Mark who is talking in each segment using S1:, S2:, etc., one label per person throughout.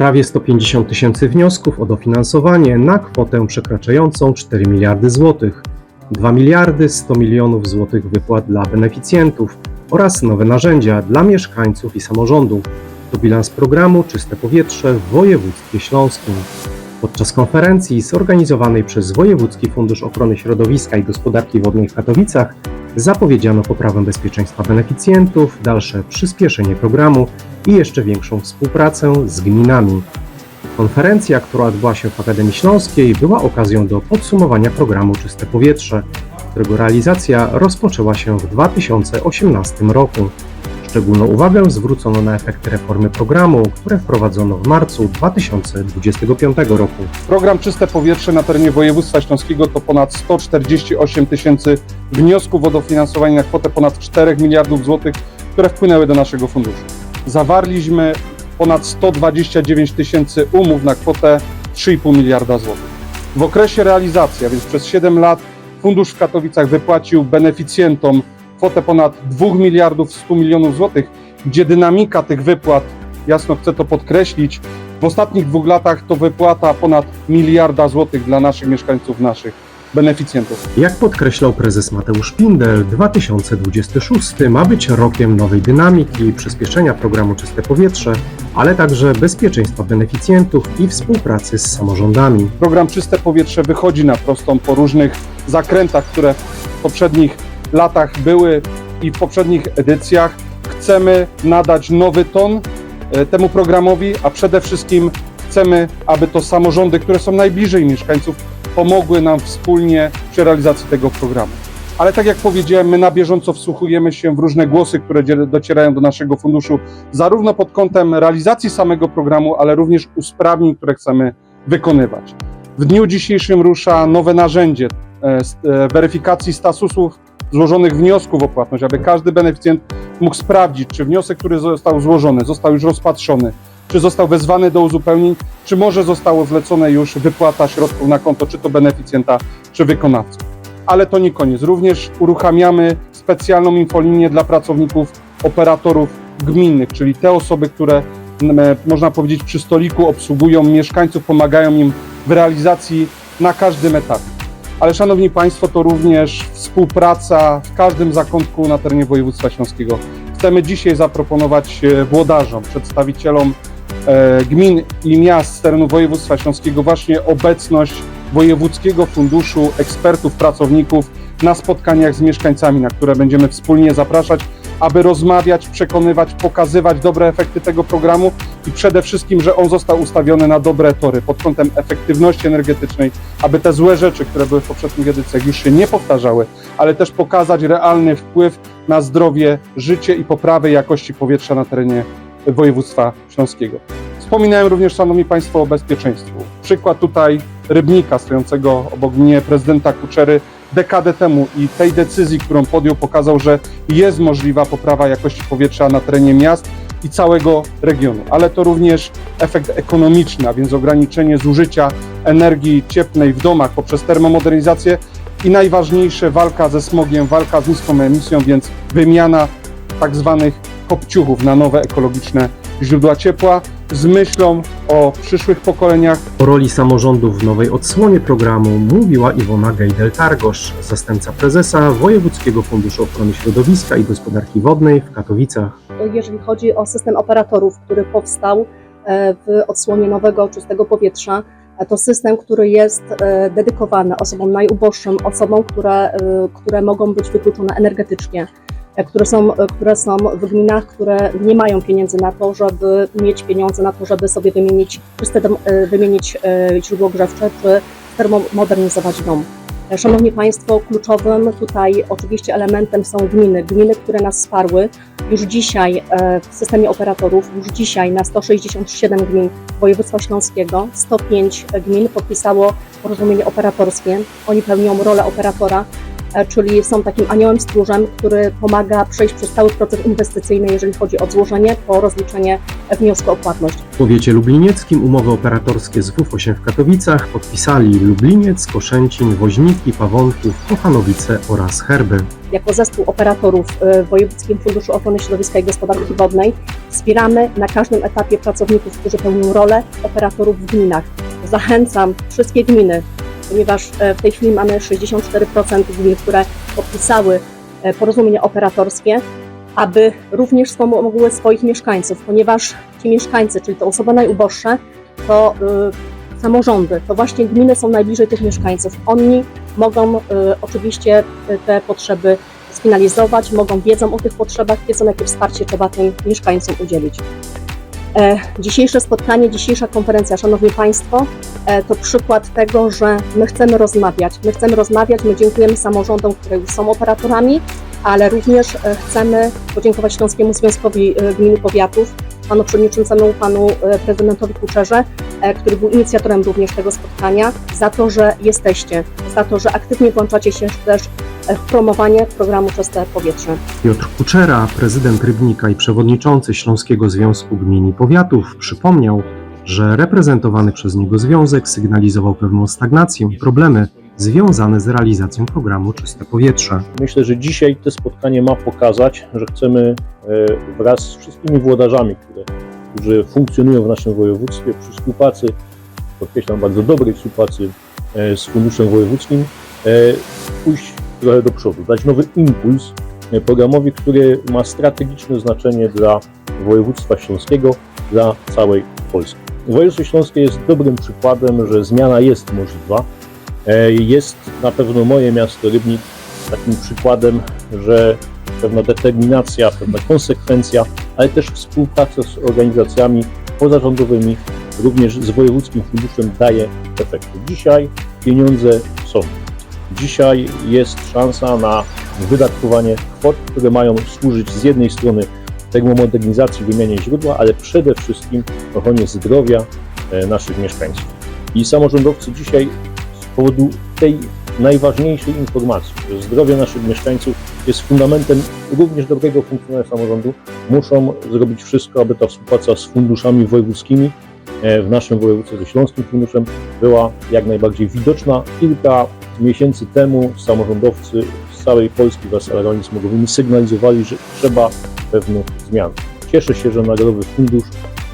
S1: prawie 150 tysięcy wniosków o dofinansowanie na kwotę przekraczającą 4 miliardy złotych, 2 miliardy 100 milionów złotych wypłat dla beneficjentów oraz nowe narzędzia dla mieszkańców i samorządów. To bilans programu Czyste Powietrze w województwie śląskim. Podczas konferencji zorganizowanej przez Wojewódzki Fundusz Ochrony Środowiska i Gospodarki Wodnej w Katowicach zapowiedziano poprawę bezpieczeństwa beneficjentów, dalsze przyspieszenie programu i jeszcze większą współpracę z gminami. Konferencja, która odbyła się w Akademii Śląskiej, była okazją do podsumowania programu Czyste Powietrze, którego realizacja rozpoczęła się w 2018 roku. Szczególną uwagę zwrócono na efekty reformy programu, które wprowadzono w marcu 2025 roku.
S2: Program Czyste Powietrze na terenie województwa śląskiego to ponad 148 tysięcy wniosków o dofinansowanie na kwotę ponad 4 miliardów złotych, które wpłynęły do naszego funduszu. Zawarliśmy ponad 129 tysięcy umów na kwotę 3,5 miliarda złotych. W okresie realizacji, a więc przez 7 lat, fundusz w Katowicach wypłacił beneficjentom kwotę ponad 2 miliardów 100 milionów złotych, gdzie dynamika tych wypłat, jasno chcę to podkreślić, w ostatnich dwóch latach to wypłata ponad miliarda złotych dla naszych mieszkańców, naszych beneficjentów.
S1: Jak podkreślał prezes Mateusz Pindel, 2026 ma być rokiem nowej dynamiki i przyspieszenia programu Czyste Powietrze, ale także bezpieczeństwa beneficjentów i współpracy z samorządami.
S2: Program Czyste Powietrze wychodzi na prostą po różnych zakrętach, które w poprzednich latach były i w poprzednich edycjach. Chcemy nadać nowy ton e, temu programowi, a przede wszystkim chcemy, aby to samorządy, które są najbliżej mieszkańców, pomogły nam wspólnie przy realizacji tego programu. Ale tak jak powiedziałem, my na bieżąco wsłuchujemy się w różne głosy, które docierają do naszego funduszu, zarówno pod kątem realizacji samego programu, ale również usprawnień, które chcemy wykonywać. W dniu dzisiejszym rusza nowe narzędzie e, e, weryfikacji statusów złożonych wniosków o płatność, aby każdy beneficjent mógł sprawdzić, czy wniosek, który został złożony, został już rozpatrzony, czy został wezwany do uzupełnień, czy może zostało zlecone już wypłata środków na konto, czy to beneficjenta, czy wykonawcy. Ale to nie koniec. Również uruchamiamy specjalną infolinię dla pracowników operatorów gminnych, czyli te osoby, które e, można powiedzieć przy stoliku obsługują mieszkańców, pomagają im w realizacji na każdym etapie. Ale szanowni Państwo, to również współpraca w każdym zakątku na terenie województwa śląskiego. Chcemy dzisiaj zaproponować e, włodarzom, przedstawicielom e, gmin i miast z terenu województwa śląskiego właśnie obecność Wojewódzkiego Funduszu Ekspertów, Pracowników na spotkaniach z mieszkańcami, na które będziemy wspólnie zapraszać, aby rozmawiać, przekonywać, pokazywać dobre efekty tego programu i przede wszystkim, że on został ustawiony na dobre tory pod kątem efektywności energetycznej, aby te złe rzeczy, które były w poprzednich edycjach już się nie powtarzały, ale też pokazać realny wpływ na zdrowie, życie i poprawę jakości powietrza na terenie województwa śląskiego. Wspominałem również, Szanowni Państwo, o bezpieczeństwu. Przykład tutaj rybnika stojącego obok mnie prezydenta Kuczery dekadę temu i tej decyzji, którą podjął, pokazał, że jest możliwa poprawa jakości powietrza na terenie miast i całego regionu, ale to również efekt ekonomiczny, a więc ograniczenie zużycia energii cieplnej w domach poprzez termomodernizację i najważniejsze walka ze smogiem, walka z niską emisją, więc wymiana tak zwanych kopciuchów na nowe ekologiczne źródła ciepła z myślą o przyszłych pokoleniach,
S1: O roli samorządów w nowej odsłonie programu mówiła Iwona Gejdel-Targosz, zastępca prezesa Wojewódzkiego Funduszu Ochrony Środowiska i Gospodarki Wodnej w Katowicach.
S3: Jeżeli chodzi o system operatorów, który powstał e, w odsłonie nowego czystego powietrza. E, To system, który jest e, dedykowany osobom najuboższym, osobom, które, które mogą być wykluczone energetycznie, które są, które są w gminach, które nie mają pieniędzy na to, żeby mieć pieniądze na to, żeby sobie wymienić, wymienić źródło grzewcze czy termomodernizować dom. Szanowni Państwo, kluczowym tutaj oczywiście elementem są gminy. Gminy, które nas wsparły, już dzisiaj e, w systemie operatorów, już dzisiaj na 167 gmin województwa śląskiego 105 gmin podpisało porozumienie operatorskie. Oni pełnią rolę operatora czyli są takim aniołem stróżem, który pomaga przejść przez cały proces inwestycyjny, jeżeli chodzi o złożenie po rozliczenie wniosku o płatność.
S1: W powiecie lublinieckim umowy operatorskie z WF8 w Katowicach podpisali Lubliniec, Koszęcin, Woźniki, Pawonków, Kochanowice oraz Herby.
S3: jako zespół operatorów y, w Wojewódzkim Funduszu Ochrony Środowiska i Gospodarki Wodnej wspieramy na każdym etapie pracowników, którzy pełnią rolę operatorów w gminach. Zachęcam wszystkie gminy, ponieważ e, w tej chwili mamy 64% gmin, które podpisały e, porozumienie operatorskie, aby również wspomogły swoich mieszkańców, ponieważ ci mieszkańcy, czyli te osoby najuboższe, to y, samorządy, to właśnie gminy są najbliżej tych mieszkańców. Oni mogą oczywiście te potrzeby sfinalizować, mogą wiedzą o tych potrzebach, wiedzą jakie wsparcie trzeba tym mieszkańcom udzielić. E, Dzisiejsze spotkanie, dzisiejsza konferencja, Szanowni Państwo, e, to przykład tego, że my chcemy rozmawiać. My chcemy rozmawiać, my dziękujemy samorządom, które już są operatorami, ale również e, chcemy podziękować Śląskiemu Związkowi Gmin i Powiatów, panu przewodniczącemu, panu e, prezydentowi Kuczerze, e, który był inicjatorem również tego spotkania, za to, że jesteście, za to, że aktywnie włączacie się też e, w promowanie programu Czyste Powietrze.
S1: Piotr Kuczera, prezydent Rybnika i przewodniczący Śląskiego Związku Gmin i Powiatów, przypomniał, że reprezentowany przez niego związek sygnalizował pewną stagnację i problemy związane z realizacją programu Czyste Powietrze.
S4: Myślę, że dzisiaj to spotkanie ma pokazać, że chcemy e, wraz z wszystkimi włodarzami, które, którzy funkcjonują w naszym województwie przy współpracy, podkreślam bardzo dobrej współpracy e, z Funduszem Wojewódzkim, e, pójść trochę do przodu, dać nowy impuls programowi, który ma strategiczne znaczenie dla województwa śląskiego, dla całej Polski. Województwo śląskie jest dobrym przykładem, że zmiana jest możliwa. E, Jest na pewno moje miasto Rybnik takim przykładem, że pewna determinacja, pewna konsekwencja, ale też współpraca z organizacjami pozarządowymi, również z Wojewódzkim Funduszem daje efekty. Dzisiaj pieniądze są. Dzisiaj jest szansa na wydatkowanie kwot, które mają służyć z jednej strony termomodernizacji, wymianie źródła, ale przede wszystkim ochronie zdrowia e, naszych mieszkańców. I samorządowcy dzisiaj powodu tej najważniejszej informacji, że zdrowie naszych mieszkańców jest fundamentem również dobrego funkcjonowania samorządu, muszą zrobić wszystko, aby ta współpraca z funduszami wojewódzkimi e, w naszym województwie ze Śląskim Funduszem była jak najbardziej widoczna. Kilka miesięcy temu samorządowcy z całej Polski wraz z alarmami smogowymi sygnalizowali, że trzeba pewnych zmian. Cieszę się, że Narodowy Fundusz,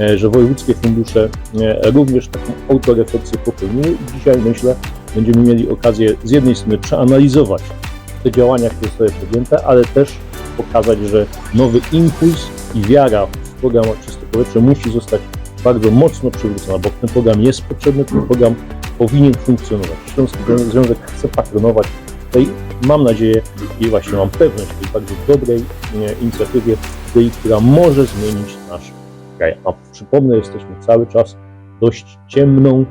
S4: e, że wojewódzkie fundusze e, również taką autorefleksję popełniły i dzisiaj myślę, będziemy mieli okazję z jednej strony przeanalizować te działania, które zostały podjęte, ale też pokazać, że nowy impuls i wiara w program Czyste Powietrze musi zostać bardzo mocno przywrócona, bo ten program jest potrzebny, ten program powinien funkcjonować. Śląski Związek chce patronować tej, mam nadzieję i właśnie mam pewność tej bardzo dobrej inicjatywie, tej, która może zmienić nasz kraj. A przypomnę, jesteśmy cały czas dość ciemną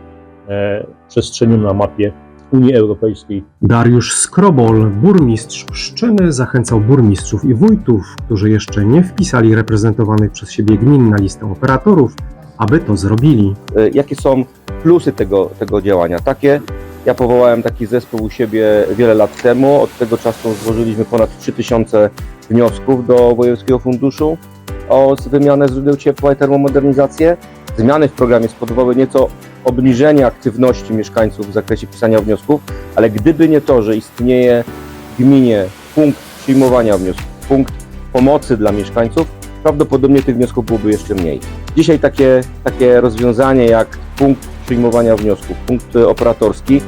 S4: przestrzenią na mapie Unii Europejskiej.
S1: Dariusz Skrobol, burmistrz Pszczyny, zachęcał burmistrzów i wójtów, którzy jeszcze nie wpisali reprezentowanych przez siebie gmin na listę operatorów, aby to zrobili.
S5: e, jakie są plusy tego, tego działania. Takie, ja powołałem taki zespół u siebie wiele lat temu, od tego czasu złożyliśmy ponad 3000 wniosków do Wojewódzkiego Funduszu o wymianę źródeł ciepła i termomodernizację. Zmiany w programie spowodowały nieco obniżenie aktywności mieszkańców w zakresie pisania wniosków, ale gdyby nie to, że istnieje w gminie punkt przyjmowania wniosków, punkt pomocy dla mieszkańców, prawdopodobnie tych wniosków byłoby jeszcze mniej. Dzisiaj takie, takie rozwiązanie jak punkt przyjmowania wniosków, punkt operatorski,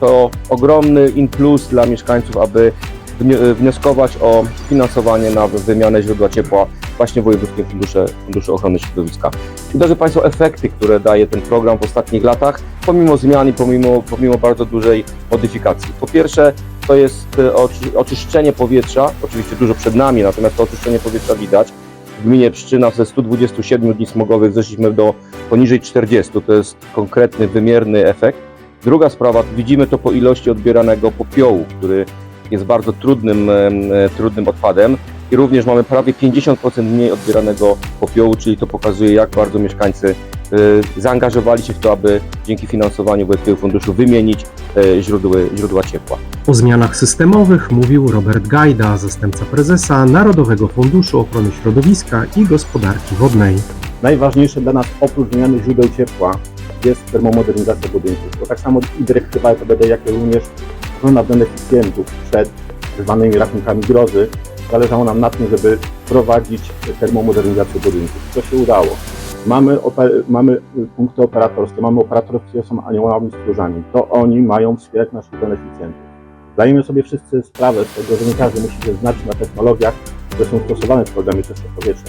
S5: to ogromny impuls dla mieszkańców, aby wnio- wnioskować o finansowanie na wymianę źródła ciepła właśnie w Wojewódzkim Fundusze, Funduszu Ochrony Środowiska. I drodzy Państwo, efekty, które daje ten program w ostatnich latach, pomimo zmian i pomimo, pomimo bardzo dużej modyfikacji. Po pierwsze, to jest e, oczy- oczyszczenie powietrza, oczywiście dużo przed nami, natomiast to oczyszczenie powietrza widać. W gminie Pszczyna ze 127 dni smogowych zeszliśmy do poniżej 40. To jest konkretny, wymierny efekt. Druga sprawa, widzimy to po ilości odbieranego popiołu, który jest bardzo trudnym, e, trudnym odpadem. I również mamy prawie 50% mniej odbieranego popiołu, czyli to pokazuje, jak bardzo mieszkańcy e, zaangażowali się w to, aby dzięki finansowaniu Wojewódzkiego Funduszu wymienić e, źródły, źródła ciepła.
S1: O zmianach systemowych mówił Robert Gajda, zastępca prezesa Narodowego Funduszu Ochrony Środowiska i Gospodarki Wodnej.
S6: Najważniejsze dla nas oprócz wymiany źródeł ciepła jest termomodernizacja budynków. Bo tak samo i dyrektywa EPBD, jak i również ochrona beneficjentów przed zwanymi rachunkami grozy, zależało nam na tym, żeby prowadzić termomodernizację budynków. To się udało. Mamy, mamy punkty operatorskie, mamy operatorów, którzy są aniołami stróżami. To oni mają wspierać naszych beneficjentów. Zdajemy sobie wszyscy sprawę z tego, że nie każdy musi się znać na technologiach, które są stosowane w programie Czyste Powietrze.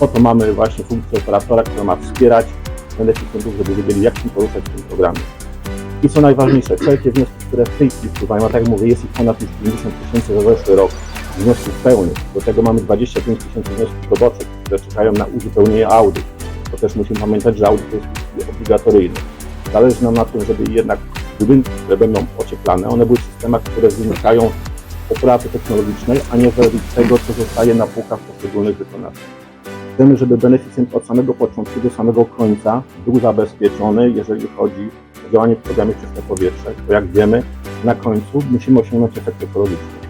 S6: Po to mamy właśnie funkcję operatora, która ma wspierać beneficjentów, żeby wiedzieli, jak się poruszać w tym programie. I co najważniejsze, wszelkie wnioski, które w tej chwili wpływają, a tak jak mówię, jest ich ponad już 50 tysięcy za zeszły rok, wniosków pełnych. Do tego mamy 25 tysięcy wniosków roboczych, które czekają na uzupełnienie audyt. To też musimy pamiętać, że audyt jest obligatoryjny. Zależy nam na tym, żeby jednak budynki, które będą ocieplane, one były w systemach, które wynikają z technologicznej, a nie z tego, co zostaje na półkach poszczególnych wykonawców. Chcemy, żeby beneficjent od samego początku do samego końca był zabezpieczony, jeżeli chodzi o działanie w programie Czyste Powietrze, bo jak wiemy, na końcu musimy osiągnąć efekt ekologiczny.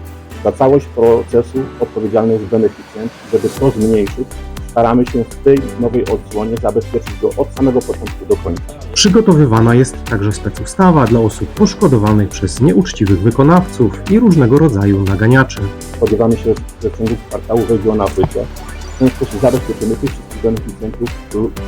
S6: Za całość procesu odpowiedzialny jest beneficjent, żeby to zmniejszyć, staramy się w tej nowej odsłonie zabezpieczyć go od samego początku do końca.
S1: Przygotowywana jest także specustawa dla osób poszkodowanych przez nieuczciwych wykonawców i różnego rodzaju naganiaczy.
S6: Spodziewamy się, że w ciągu kwartału wejdzie ona w życie. W ten sposób zabezpieczymy tych wszystkich beneficjentów,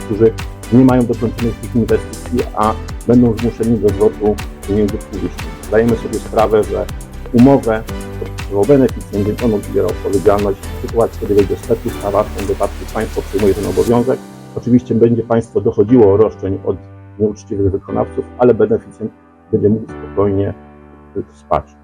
S6: którzy- nie mają dokończonych tych inwestycji, a będą zmuszeni do zwrotu pieniędzy publicznych. Zdajemy sobie sprawę, że umowę podpisywał beneficjent, więc on odbiera odpowiedzialność. W sytuacji, kiedy wejdzie specustawa, w tym wypadku państwo przyjmuje ten obowiązek. Oczywiście będzie państwo dochodziło roszczeń od nieuczciwych wykonawców, ale beneficjent będzie mógł spokojnie spać.